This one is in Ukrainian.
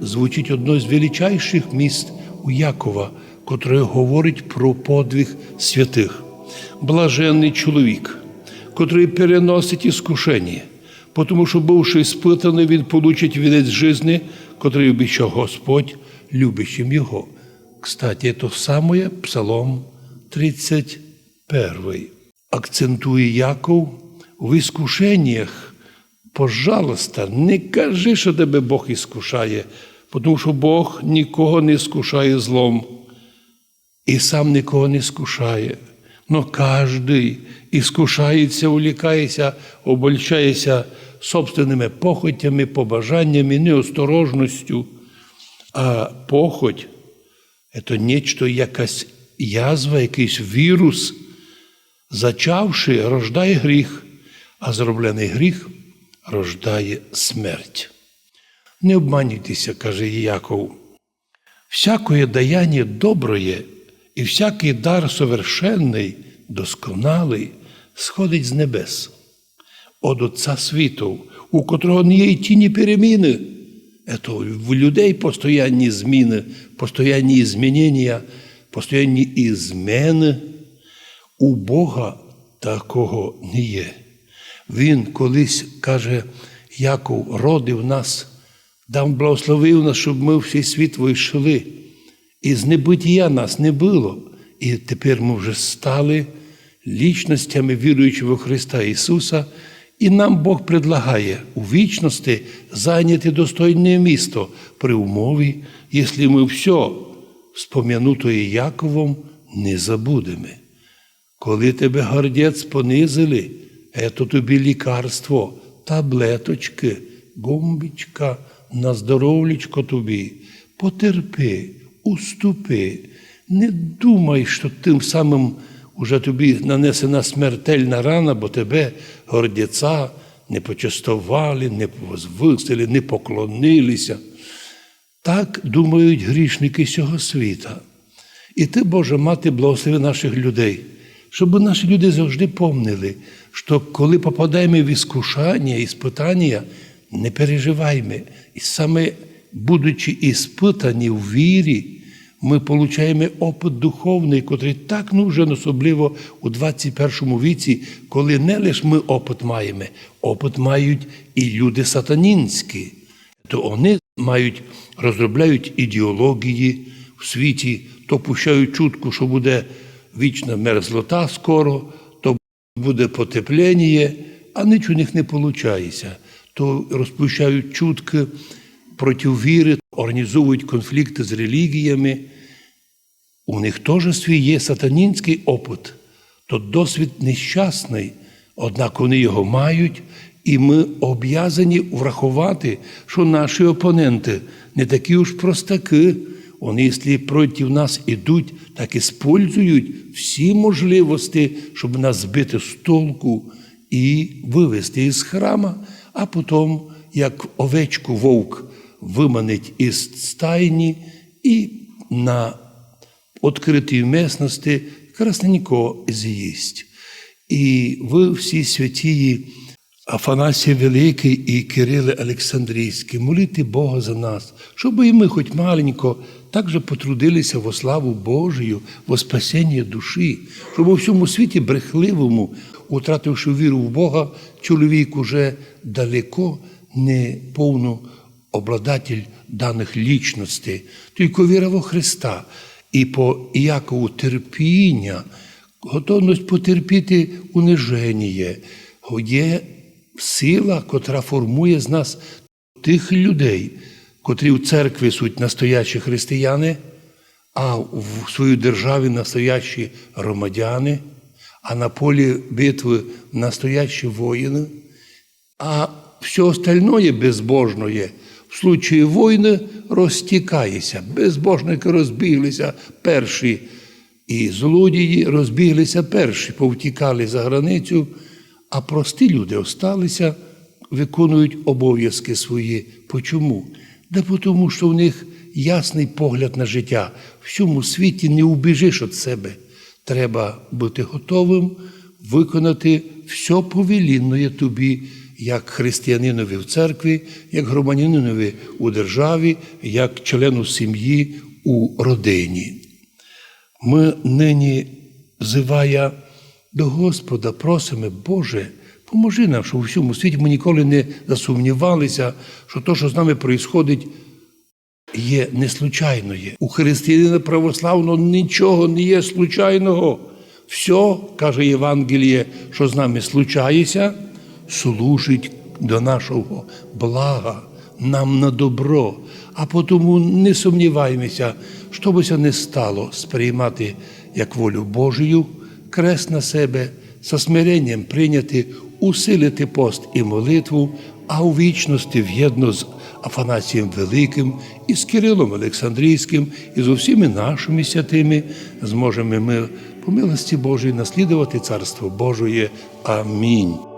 звучить одно з величайших міст у Якова, котре говорить про подвиг святих. Блаженний чоловік, котрий переносить іскушення, тому що, бувши спитаний, він получить вінець жизни, котрий обіцяв Господь любящим його. Кстати, то саме Псалом 31. Акцентує Яков в іскушеннях. Пожалуйста, не кажи, що тебе Бог іскушає, тому що Бог нікого не скушає злом і сам нікого не скушає. Но кожний іскушається, улікається, обольчається собственними похотями, побажаннями, неосторожністю. А похоть це нечто, якась язва, якийсь вірус, зачавши, рождає гріх, а зроблений гріх рождає смерть. Не обманюйтеся, каже Яков. Всякое даяние доброє і всякий дар совершенний, досконалий, сходить з небес, от Отця світу, у котрого не є й тіні переміни. Это в людей постоянні зміни, постоянні змінення, постоянні зміни. У Бога такого не є. Він колись каже, Яков родив нас, дав благословив нас, щоб ми в цей світ вийшли. І з небиття нас не було. І тепер ми вже стали лічностями, віруючи в Христа Ісуса, і нам Бог предлагає у вічності зайняти достойне місто при умові, якщо ми все спом'янутої Яковом не забудемо. Коли тебе гордець понизили, ето тобі лікарство, таблеточки, бомбічка, на здоровлячко тобі. Потерпи, уступи, не думай, що тим самим уже тобі нанесена смертельна рана, бо тебе гордеця не почастували, не возвисили, не поклонилися. Так думають грішники цього світа. І ти, Боже, мати, благослови наших людей, щоб наші люди завжди помнили, що коли попадаємо в іскушання, іспитання, не переживаймо. І саме будучи іспитані в вірі, ми отримуємо опит духовний, котрий так нужен, особливо у 21 віці, коли не лише ми опит маємо, опит мають і люди сатанінські. То вони мають, розробляють ідеології в світі, то пущають чутку, що буде вічна мерзлота скоро, то буде потепління, а ніч у них не виходить. То розпущають чутки проти віри, організовують конфлікти з релігіями. У них теж свій є сатанінський опит, то досвід нещасний, однак вони його мають, і ми об'язані врахувати, що наші опоненти не такі уж простаки. Вони, якщо проти нас ідуть, так і спользують всі можливості, щоб нас збити з толку і вивести із храма, а потім, як овечку вовк виманить із стайні і на відкритій місності красненько з'їсть. І ви всі святії Афанасій Великий і Кириле Олександрійський, молити Бога за нас, щоб і ми, хоч маленько, також потрудилися во славу Божию, во спасіння душі, щоб у всьому світі брехливому, утративши віру в Бога, чоловік уже далеко не повно обладатель даних лічностей, тільки віра во Христа. І по Іакову терпіння, готовність потерпіти униження, є сила, котра формує з нас тих людей, котрі в церкві суть настоящі християни, а в своїй державі настоящі громадяни, а на полі битви настоящі воїни, а все остальное безбожное в случаї війни розтікається. Безбожники розбіглися перші, і злодії розбіглися перші, повтікали за границю, а прості люди осталися, виконують обов'язки свої. Почому? Да тому, що в них ясний погляд на життя. В всьому світі не убіжиш від себе. Треба бути готовим виконати все повелінне тобі як християнинові в церкві, як громадянинові у державі, як члену сім'ї у родині. Ми нині, взивая до Господа, просимо, Боже, поможи нам, щоб у всьому світі ми ніколи не засумнівалися, що те, що з нами відбувається, є не случайно є. У християнина православного нічого не є случайного. Все, каже Євангеліє, що з нами случається, служить до нашого блага, нам на добро. А тому не сумніваємося, що би це не стало сприймати як волю Божою, крест на себе, со смиренням прийняти, усилити пост і молитву, а у вічності в'єдно з Афанасієм Великим і з Кирилом Олександрійським, і з усіми нашими святими зможемо ми по милості Божої наслідувати Царство Божої. Амінь.